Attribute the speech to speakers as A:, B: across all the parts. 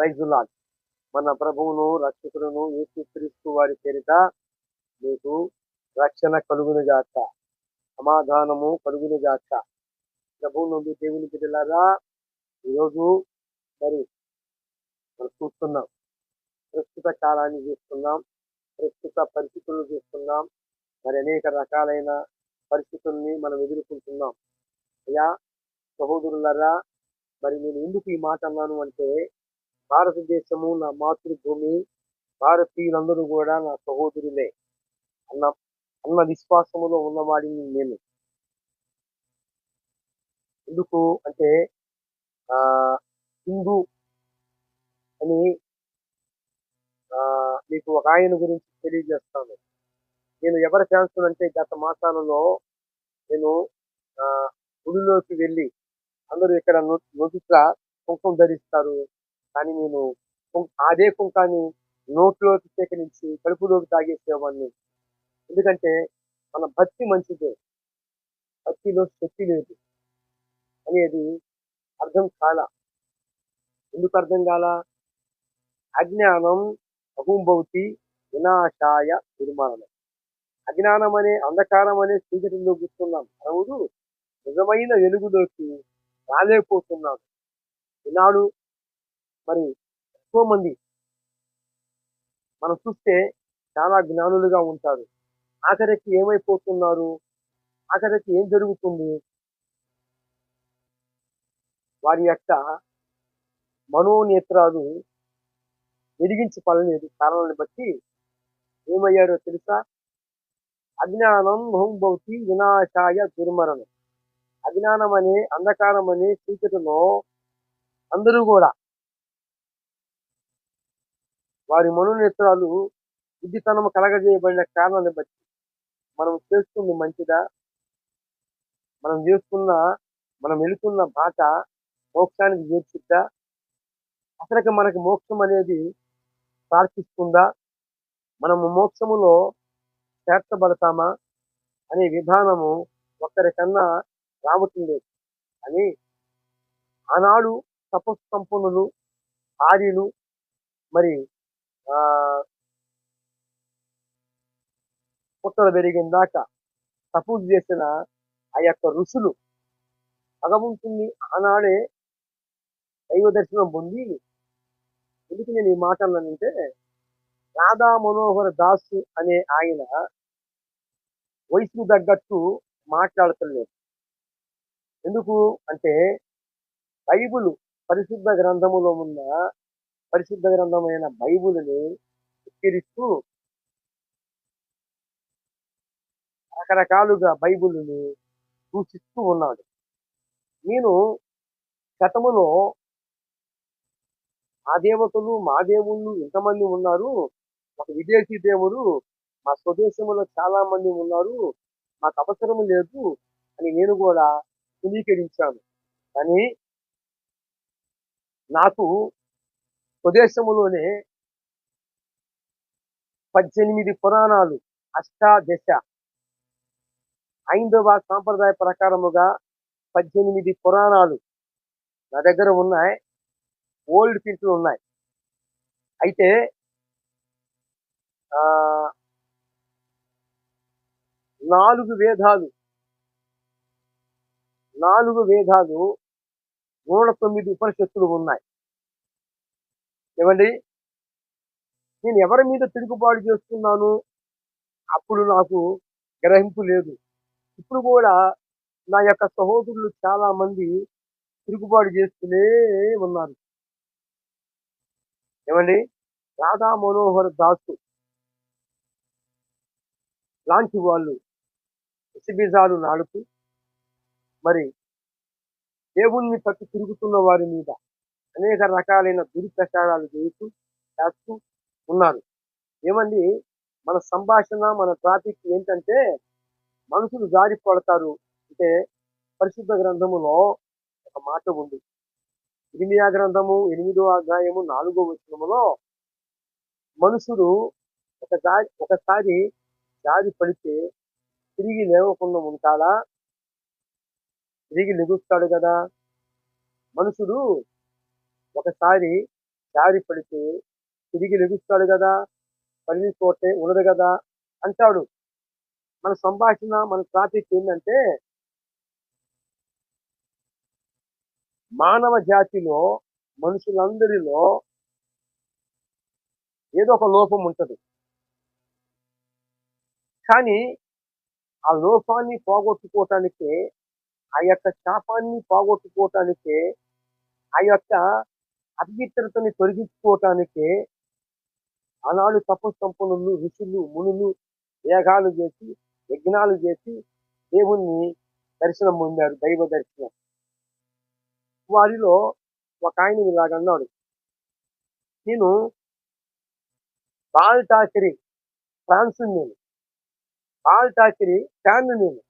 A: రైజులాల్ మన ప్రభువును రక్షకులను యేసుక్రీస్తు వారి పేరిట మీకు రక్షణ కలుగునుగాక. సమాధానము కలుగునుగాక. ప్రభువు నుండి దేవుని బిడ్డలారా ఈరోజు మరి మనం చూస్తున్నాం. ప్రస్తుత కాలాన్ని చూస్తున్నాం. ప్రస్తుత పరిస్థితులను చూస్తున్నాం. మరి అనేక రకాలైన పరిస్థితుల్ని మనం ఎదుర్కొంటున్నాం. అయ్యా సహోదరులరా మరి నేను ఎందుకు ఈ మాట అన్నాను అంటే భారతదేశము నా మాతృభూమి భారతీయులందరూ కూడా నా సహోదరులే అన్న అన్న విశ్వాసములో ఉన్నవాడిని నేను. ఎందుకు అంటే ఆ హిందూ అని మీకు ఒక ఆయన గురించి తెలియజేస్తాను. నేను ఎవరి ఫ్యాన్స్ అంటే గత మాసాలలో నేను ఆ గుడిలోకి వెళ్ళి అందరూ ఇక్కడ నొ- నొదుట కుంకుమ ధరిస్తారు. కానీ నేను కుం- అదే కుంకాన్ని నోట్లోకి సేకరించి కడుపులోకి తాగేసేవాడిని ఎందుకంటే మన భక్తి మంచిదే. భక్తిలో శక్తి లేదు. అనేది అర్థం కాల. ఎందుకు అర్థం కాల? అజ్ఞానం అహుంభవతి వినాశాయ నిర్మాణం. అజ్ఞానం అనే అంధకారం అనే చీకటిలో కూర్చున్నాం. మనవుడు నిజమైన వెలుగులోకి రాలేకపోతున్నాడు. ఈనాడు మరి ఎక్కువ మంది మనం చూస్తే చాలా జ్ఞానులుగా ఉంటారు. ఆఖరికి ఏమైపోతున్నారు? ఆఖరికి ఏం జరుగుతుంది? వారి యొక్క మనోనేత్రాలు వెలిగించి పడలేదు కారణాన్ని బట్టి ఏమయ్యారో తెలుసా? అజ్ఞానం హోంభౌతి వినాశాయ దుర్మరణం. అజ్ఞానం అనే అంధకారం అనే చీకటిలో అందరూ కూడా వారి మనోనేత్రాలు బుద్ధితనం కలగజేయబడిన కారణాన్ని బట్టి మనం చేస్తుంది మంచిదా? మనం చేస్తున్న మనం వెళుతున్న బాట మోక్షానికి చేర్చిద్దా? అసలుకి మనకి మోక్షం అనేది ప్రార్థిస్తుందా మనము మోక్షములో చేర్చబడతామా? అనే విధానము ఒక్కరికన్నా రావటం అని ఆనాడు తపస్సంపన్నులు ఆర్యులు మరి పుట్టలు పెరిగిన దాకా సపోజ్ చేసిన ఆ యొక్క ఋషులు అగముంటుంది ఆనాడే దైవ దర్శనం పొంది ఎందుకు నేను ఈ మాట రాధా మనోహర్ దాస్ అనే ఆయన వయసుకు తగ్గట్టు మాట్లాడతలేదు. ఎందుకు అంటే బైబుల్ పరిశుద్ధ గ్రంథములో ఉన్న పరిశుద్ధ గ్రంథమైన బైబుల్ని ఉచ్చరిస్తూ రకరకాలుగా బైబుల్ని సూచిస్తూ ఉన్నాడు. నేను గతములో ఆ దేవతలు మా దేవుళ్ళు ఇంతమంది ఉన్నారు. ఒక విదేశీ దేవుడు మా స్వదేశంలో చాలా మంది ఉన్నారు. మాకు అవసరం లేదు అని నేను కూడా ధృవీకరించాను కానీ నాకు స్వదేశములోనే పద్దెనిమిది పురాణాలు అష్టాదశ. ఐందవ సాంప్రదాయ ప్రకారముగా పద్దెనిమిది పురాణాలు నా దగ్గర ఉన్నాయి. ఓల్డ్ ప్రింట్లు ఉన్నాయి. అయితే నాలుగు వేదాలు నాలుగు వేదాలు నూట తొమ్మిది ఉపనిషత్తులు ఉన్నాయి. ఏమండి? నేను ఎవరి మీద తిరుగుబాటు చేస్తున్నాను? అప్పుడు నాకు గ్రహింపు లేదు. ఇప్పుడు కూడా నా యొక్క సహోదరులు చాలా మంది తిరుగుబాటు చేస్తూనే ఉన్నారు. ఏమండి? రాధా మనోహర్ దాసు. లాంటి వాళ్ళు విషబీజాలు నాడుతూ మరి దేవుణ్ణి పట్టి తిరుగుతున్న వారి మీద అనేక రకాలైన దురిప్రచారాలు చేస్తూ చేస్తూ ఉన్నారు. ఏమండి? మన సంభాషణ మన ట్రాఫిక్ ఏంటంటే మనుషులు జారి పడతారు అంటే పరిశుద్ధ గ్రంథములో ఒక మాట ఉంది. ఇరిమియా గ్రంథము ఎనిమిదో అధ్యాయము నాలుగో వచనములో మనుషుడు ఒకసారి ఒకసారి జారి పడితే తిరిగి లేవకుండా ఉంటాడా? తిరిగి లెగుస్తాడు కదా? మనుషుడు ఒకసారి జారి పడితే తిరిగి లభిస్తాడు కదా పడిన తోటే ఉండదు కదా అంటాడు. మన సంభాషణ మన ట్రాఫిక్ ఏంటంటే మానవ జాతిలో మనుషులందరిలో ఏదో ఒక లోపం ఉంటుంది. కానీ ఆ లోపాన్ని పోగొట్టుకోవటానికే ఆ యొక్క శాపాన్ని పోగొట్టుకోవటానికే ఆ యొక్క అపవిత్రతని తొలగించుకోవటానికి ఆనాడు తపస్సంపన్నులు ఋషులు మునులు యాగాలు చేసి యజ్ఞాలు చేసి దేవుణ్ణి దర్శనం పొందారు దైవ దర్శనం. వారిలో ఒక ఆయన ఇలాగన్నాడు నేను బాల్ టాకరి ఫ్రాన్స్ నేను. బాల్ టాకరి ఫ్యాన్ నేను.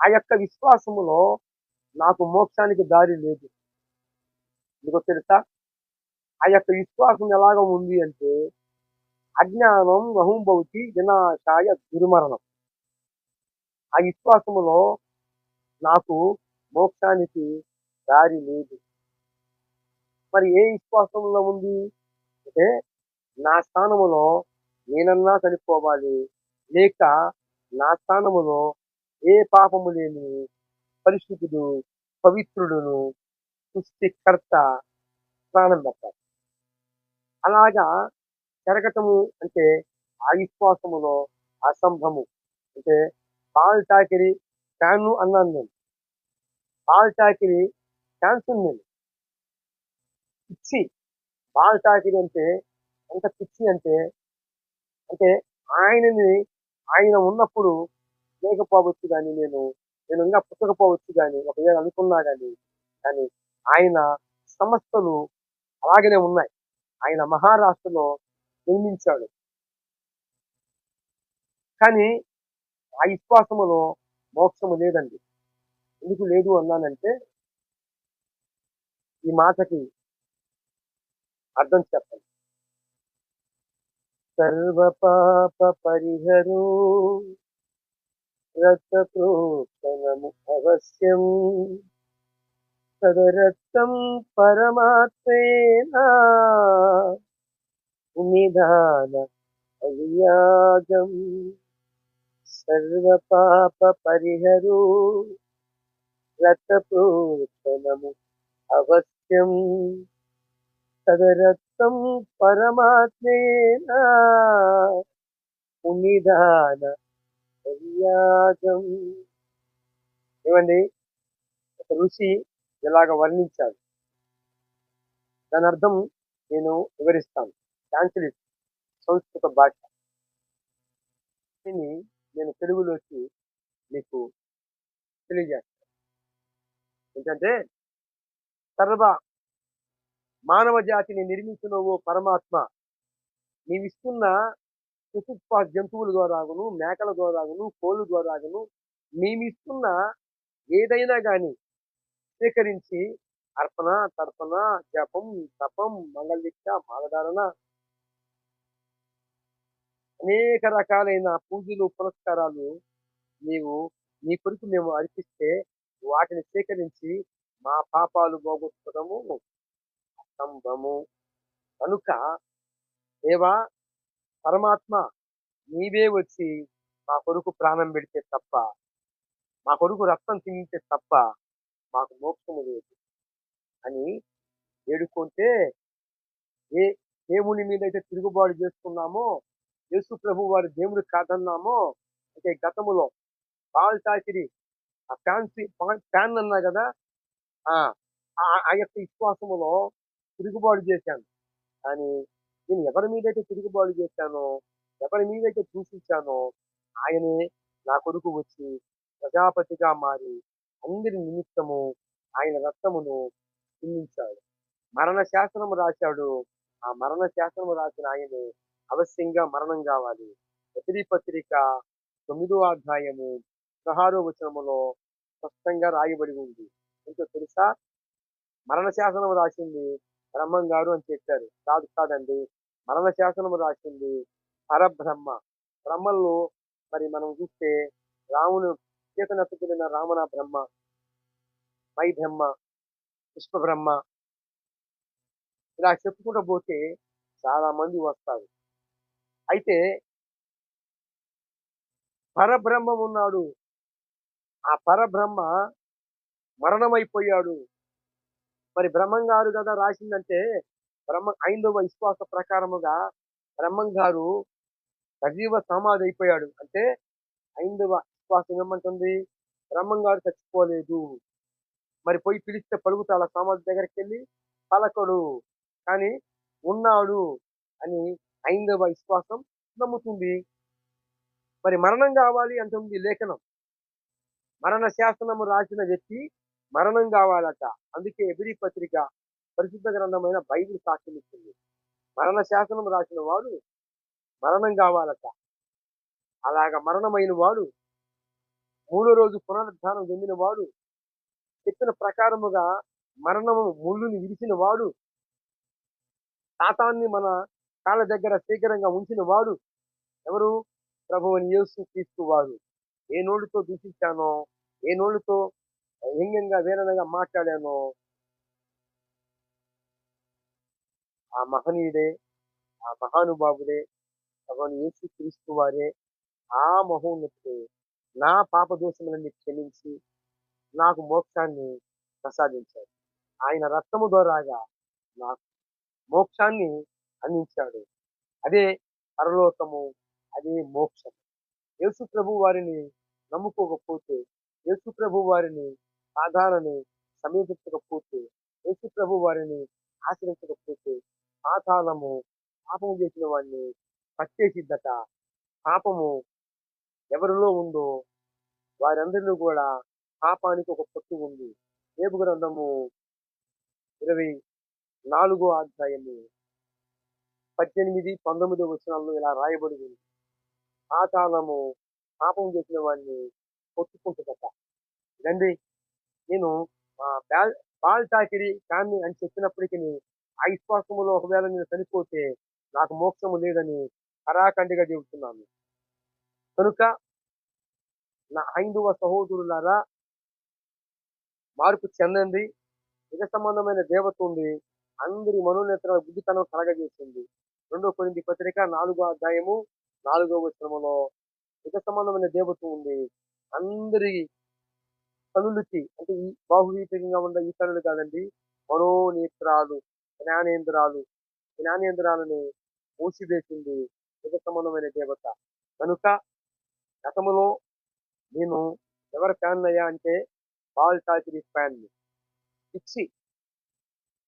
A: ఆ యొక్క విశ్వాసములో నాకు మోక్షానికి దారి లేదు. మీకు తెలుసా? ఆ యొక్క విశ్వాసం ఎలాగ ఉంది అంటే అజ్ఞానం బహుంభవతి వినాశాయ దుర్మరణం. ఆ విశ్వాసములో నాకు మోక్షానికి దారి లేదు. మరి ఏ విశ్వాసంలో ఉంది? అంటే నా స్థానములో నేనన్నా చనిపోవాలి లేక నా స్థానములో ఏ పాపము లేని పరిశుద్ధుడు పవిత్రుడును సృష్టికర్త ప్రాణం పెట్టాలి అలాగా జరగటము అంటే ఆ విశ్వాసములో అసంభము అంటే పాల్ టాకిరి ఫ్యాన్ను అన్నాను నేను. పాల్ టాకిరి ఫ్యాన్స్ నేను. పిచ్చి. బాల్ టాకిరి అంటే ఎంత పిచ్చి అంటే అంటే ఆయనని ఆయన ఉన్నప్పుడు లేకపోవచ్చు కానీ నేను నేను ఇంకా పుట్టకపోవచ్చు కానీ ఒకవేళ అనుకున్నా కానీ కానీ ఆయన సంస్థలు అలాగనే ఉన్నాయి. ఆయన మహారాష్ట్రలో నిర్మించాడు కానీ ఆ విశ్వాసములో మోక్షము లేదండి. ఎందుకు లేదు అన్నానంటే ఈ మాటకి అర్థం చెప్పండి సర్వ పాప పరిహరు രക്തപ്രോക്ഷണമു അവശ്യം തദരക്തം പരമാത്മേന. ഉനിധാന അനുയാഗം സർവപാപ പരിഹരോ രക്തപ്രോക്ഷണമു അവശ്യം തദരക്തം പരമാത്മേന. ഉനിധാന నిదాన ఏమండి? ఒక ఋషి ఇలాగ వర్ణించాడు. దాని అర్థం నేను వివరిస్తాను. సాంస్క్రిట్ సంస్కృత భాష. దీన్ని నేను తెలుగులోకి మీకు తెలియజేస్తాను. ఏంటంటే సర్వ మానవ జాతిని నిర్మించిన ఓ పరమాత్మ నీవిస్తున్న జంతువుల ద్వారాగును మేకల ద్వారాగును కోళ్ళ ద్వారాగును మేమిస్తున్న ఏదైనా కానీ స్వీకరించి అర్పణ తర్పణ జపం తపం మంగళదీక్ష మాలధారణ అనేక రకాలైన పూజలు పురస్కారాలు నీవు నీ కొరకు మేము అర్పిస్తే వాటిని స్వీకరించి మా పాపాలు పోగొట్టుకోవడము అసంభము కనుక దేవా పరమాత్మ నీవే వచ్చి మా కొడుకు ప్రాణం పెడితే తప్ప మా కొడుకు రక్తం తింటే తప్ప మాకు మోక్షము లేదు అని వేడుకుంటే ఏ దేవుని మీద అయితే తిరుగుబాటు చేస్తున్నామో యేసు ప్రభు వారి దేవుడు కాదన్నామో అంటే గతములో బాల్ తాకిరి ఆ ఫ్యాన్సీ ఫ్యాన్ అన్నా కదా ఆ ఆ- ఆ యొక్క విశ్వాసములో తిరుగుబాటు చేశాను. కానీ నేను ఎవరి మీదైతే తిరుగుబాటు చేశానో ఎవరి మీదైతే దూషించానో ఆయనే నా కొడుకు వచ్చి ప్రజాపతిగా మారి అందరి నిమిత్తము ఆయన రక్తమును చిందించాడు. మరణ శాసనము రాశాడు. ఆ మరణ శాసనము రాసిన ఆయనే అవశ్యంగా మరణం కావాలి. ఎదిరి పత్రిక తొమ్మిదో అధ్యాయము పదహారో వచనములో స్పష్టంగా రాయబడి ఉంది. ఎంతో తెలుసా? మరణ శాసనం రాసింది బ్రహ్మం గారు అని చెప్పారు. కాదు కాదండి మరణ శాసనము రాసింది పరబ్రహ్మ. బ్రహ్మల్లో మరి మనం చూస్తే రామును చేతనెత్తుకున్న రామణ బ్రహ్మ మై బ్రహ్మ పుష్పబ్రహ్మ. ఇలా చెప్పుకుంటూ పోతే చాలా మంది వస్తారు. అయితే పరబ్రహ్మం ఉన్నాడు. ఆ పరబ్రహ్మ మరణమైపోయాడు. మరి బ్రహ్మం గారు కదా రాసిందంటే బ్రహ్మ ఐందవ విశ్వాస ప్రకారముగా బ్రహ్మం గారు సజీవ సమాధి అయిపోయాడు అంటే ఐందవ విశ్వాసం ఏమంటుంది? బ్రహ్మం గారు చచ్చిపోలేదు. మరి పోయి పిలిస్తే పలుకుతాడు ఆ సమాధి దగ్గరికి వెళ్ళి పలకడు. కానీ ఉన్నాడు అని ఐందవ విశ్వాసం నమ్ముతుంది. మరి మరణం కావాలి అంటుంది లేఖనం. మరణ శాసనము రాసిన వ్యక్తి మరణం కావాలట. అందుకే ఎబిరి పత్రిక పరిశుద్ధ గ్రంథమైన బైబిల్ సాక్ష్యం ఇస్తుంది. మరణ శాసనం రాసిన వాడు మరణం కావాలట. అలాగ మరణమైన వాడు మూడో రోజు పునరుద్ధానం చెందిన వాడు చెప్పిన ప్రకారముగా మరణము ముళ్ళుని విరిచిన వాడు శాతాన్ని మన కాళ్ళ దగ్గర శీఘ్రంగా ఉంచిన వాడు ఎవరు? ప్రభువుని యేసు తీసుకువాడు ఏ నోటితో దూషించానో ఏ నోటితో వ్యంగ్యంగా వేదనగా మాట్లాడానో ఆ మహనీయుడే ఆ మహానుభావుడే భగవాన్ యేసు క్రీస్తు వారే ఆ మహోన్నతుడే. నా పాప దోషములన్నీ క్షమించి నాకు మోక్షాన్ని ప్రసాదించాడు. ఆయన రక్తము ద్వారాగా నాకు మోక్షాన్ని అందించాడు. అదే పరలోకము అదే మోక్షం యేసు ప్రభు వారిని నమ్ముకోకపోతే యేసు ప్రభు వారిని సాధారణని సమీపించకపోతే యేసు ప్రభు వారిని ఆచరించకపోతే పాతాళము పాపము చేసిన వాడిని పట్టేసిద్దట. పాపము ఎవరిలో ఉందో వారందరిలో కూడా పాపానికి ఒక పొత్తు ఉంది. రేపు గ్రంథము ఇరవై నాలుగో అధ్యాయము పద్దెనిమిది పంతొమ్మిది వచనాల్లో ఇలా రాయబడి ఉంది పాతాళము పాపం చేసిన వాడిని పొత్తుకుంటుందట రండి నేను బాల్ బాల్ తాకిరి కానీ అని చెప్పినప్పటికీ ఆ విశ్వాసములో ఒకవేళ నేను చనిపోతే నాకు మోక్షము లేదని కరాఖండిగా చెబుతున్నాను. కనుక నా హైందవ సహోదరులారా మార్పు చెందండి. నిజ సంబంధమైన దేవత ఉంది. అందరి మనోనేతర బుద్ధితనం కలగజేసింది. రెండో కొరింది పత్రిక నాలుగో అధ్యాయము నాలుగో వచనములో నిజ సంబంధమైన దేవత ఉంది. అందరి కనులకి అంటే ఈ బాహువీతంగా ఉన్న ఈ కనులు కాదండి మనోనేత్రాలు. జ్ఞానేంద్రాలు. జ్ఞానేంద్రాలని మూసివేసింది యుగ దేవత. కనుక గతములో నేను ఎవరి ఫ్యాన్ అయ్యా అంటే బాల్ తాకిరి ఫ్యాన్ పిచ్చి.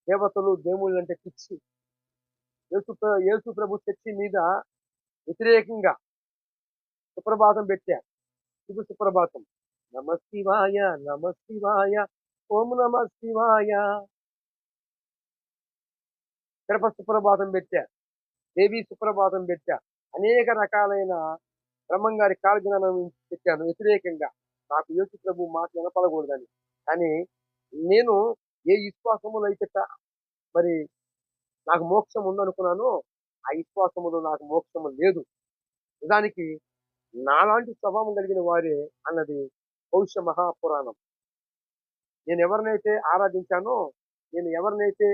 A: దేవతలు దేవుళ్ళు అంటే పిచ్చి. యేసు యేసు ప్రభు చర్చి మీద వ్యతిరేకంగా సుప్రభాతం పెట్టా. శుభ సుప్రభాతం. నమ శివాయ నమ శివాయ ఓం నమ శివాయ కడప సుప్రభాతం పెట్టా దేవి సుప్రభాతం పెట్టా అనేక రకాలైన బ్రహ్మంగారి కాలజ్ఞానం పెట్టాను వ్యతిరేకంగా. నాకు యోగి ప్రభు మాట వినపడకూడదని. కానీ నేను ఏ విశ్వాసములు అయితే మరి నాకు మోక్షం ఉందనుకున్నానో ఆ విశ్వాసములో నాకు మోక్షము లేదు. నిజానికి నాలాంటి స్వభావం కలిగిన వారే అన్నది భవిష్య మహాపురాణం. నేను ఎవరినైతే ఆరాధించానో నేను ఎవరినైతే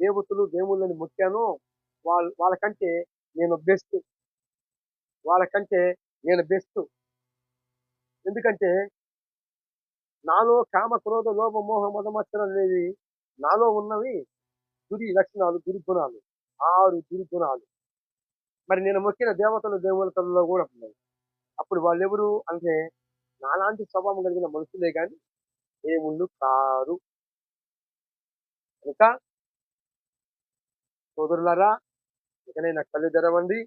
A: దేవతలు దేవుళ్ళని మొక్కాను వాళ్ళ వాళ్ళకంటే నేను బెస్ట్ వాళ్ళకంటే నేను బెస్ట్ ఎందుకంటే నాలో కామ క్రోధ లోభ మోహ మదమచ్చరం అనేవి నాలో ఉన్నవి దురి లక్షణాలు దుర్గుణాలు ఆరు దుర్గుణాలు మరి నేను మొక్కిన దేవతలు దేవతలలో కూడా ఉన్నాయి. అప్పుడు వాళ్ళు ఎవరు అంటే నాలాంటి స్వభావం కలిగిన మనుషులే కానీ దేవుళ్ళు కారు. ఇంకా సోదరులారా ఇకనైనా కళ్ళు తెరవండి.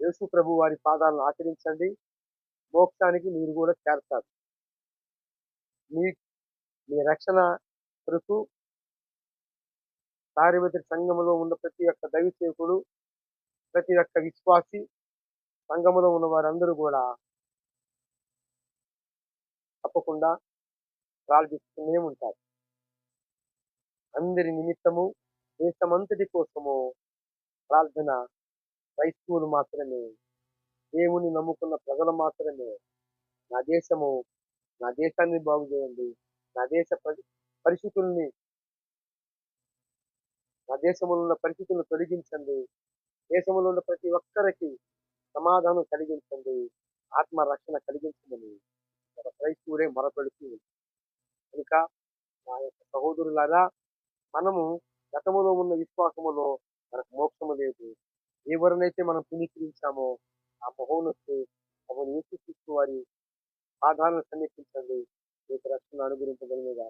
A: యేసు ప్రభు వారి పాదాలను ఆచరించండి. మోక్షానికి మీరు కూడా చేరతారు. మీ మీ రక్షణ కొరకు కార్యవతి సంఘములో ఉన్న ప్రతి ఒక్క దైవ సేవకుడు ప్రతి ఒక్క విశ్వాసి సంఘములో ఉన్న వారందరూ కూడా తప్పకుండా ప్రార్థిస్తూనే ఉంటారు. అందరి నిమిత్తము దేశమంతటి కోసము ప్రార్థన క్రైస్తవులు మాత్రమే దేవుని నమ్ముకున్న ప్రజలు మాత్రమే. నా దేశము నా దేశాన్ని బాగు చేయండి. నా దేశ పరిస్థితుల్ని నా దేశంలో ఉన్న పరిస్థితులను తొలగించండి. దేశంలో ఉన్న ప్రతి ఒక్కరికి సమాధానం కలిగించండి. ఆత్మ రక్షణ కలిగించమని ఒక క్రైస్తవుడే మొరపెడుతూ ఇంకా నా యొక్క సహోదరులారా మనము గతములో ఉన్న విశ్వాసములో మనకు మోక్షము లేదు. ఎవరినైతే మనం పునీకరించామో ఆ మహోన్నతు అవును యేసుక్రీస్తు వారి పాదాలను సమీపించండి. మీకు రక్షణ అనుగ్రహించగలిగేదా